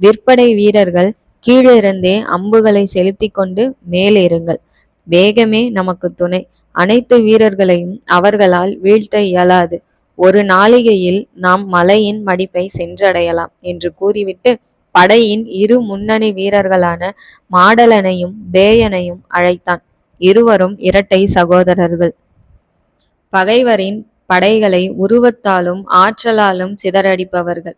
விற்படை வீரர்கள் கீழிருந்தே அம்புகளை செலுத்திக் கொண்டு மேலேறுங்கள். வேகமே நமக்கு துணை. அனைத்து வீரர்களையும் அவர்களால் வீழ்த்த இயலாது. ஒரு நாளிகையில் நாம் மலையின் மடிப்பை சென்றடையலாம் என்று கூறிவிட்டு படையின் இரு முன்னணி வீரர்களான மாடலனையும் பேயனையும் அழைத்தான். இருவரும் இரட்டை சகோதரர்கள். பகைவரின் படைகளை உருவத்தாலும் ஆற்றலாலும் சிதறடிப்பவர்கள்.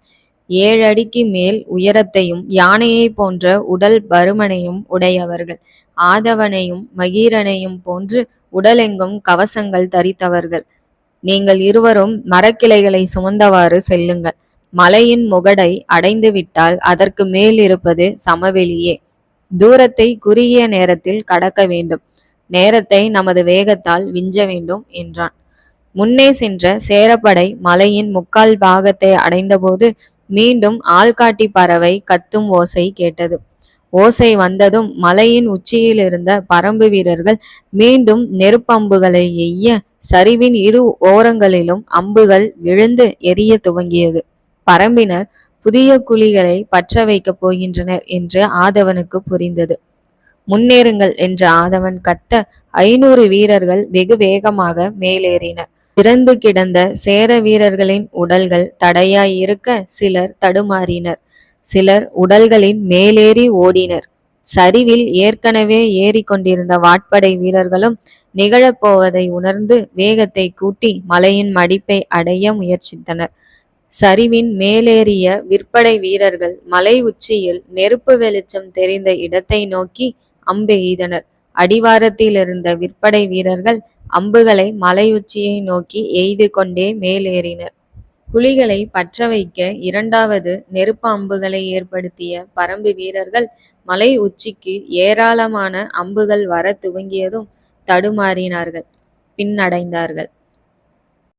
ஏழடிக்கு மேல் உயரத்தையும் யானையைப் போன்ற உடல் பருமனையும் உடையவர்கள். ஆதவனையும் மகீரனையும் போன்று உடலெங்கும் கவசங்கள் தரித்தவர்கள். நீங்கள் இருவரும் மரக்கிளைகளை சுமந்தவாறு செல்லுங்கள். மலையின் முகடை அடைந்து விட்டால் அதற்கு மேல் இருப்பது சமவெளியே. தூரத்தை குறுகிய நேரத்தில் கடக்க வேண்டும். நேரத்தை நமது வேகத்தால் விஞ்ச வேண்டும் என்றான். முன்னே சென்ற சேரப்படை மலையின் முக்கால் பாகத்தை அடைந்தபோது மீண்டும் ஆள்காட்டி பறவை கத்தும் ஓசை கேட்டது. ஓசை வந்ததும் மலையின் உச்சியில் இருந்த பரம்பு வீரர்கள் மீண்டும் நெருப்பம்புகளை எய்ய சரிவின் இரு ஓரங்களிலும் அம்புகள் விழுந்து எரிய துவங்கியது. பரம்பினர் புதிய குழிகளை பற்ற வைக்கப் போகின்றனர் என்று ஆதவனுக்கு புரிந்தது. முன்னேறுங்கள் என்று ஆதவன் கத்த ஐநூறு வீரர்கள் வெகு வேகமாக மேலேறினர். இறந்து கிடந்த சேர வீரர்களின் உடல்கள் தடையாய் இருக்க சிலர் தடுமாறினர். சிலர் உடல்களின் மேலேறி ஓடினர். சரிவில் ஏற்கனவே ஏறிக்கொண்டிருந்த வாட்படை வீரர்களும் நிகழப்போவதை உணர்ந்து வேகத்தை கூட்டி மலையின் மடிப்பை அடைய முயற்சித்தனர். சரிவின் மேலேறிய விற்படை வீரர்கள் மலை உச்சியில் நெருப்பு வெளிச்சம் தெரிந்த இடத்தை நோக்கி அம்பெய்தனர். அடிவாரத்தில் இருந்த விற்படை வீரர்கள் அம்புகளை மலை உச்சியை நோக்கி எய்து கொண்டே மேலேறினர். குழிகளை பற்ற வைக்க இரண்டாவது நெருப்பு அம்புகளை ஏற்படுத்திய பரம்பு வீரர்கள் மலை உச்சிக்கு ஏராளமான அம்புகள் வர துவங்கியதும் தடுமாறினார்கள். பின்னடைந்தார்கள்.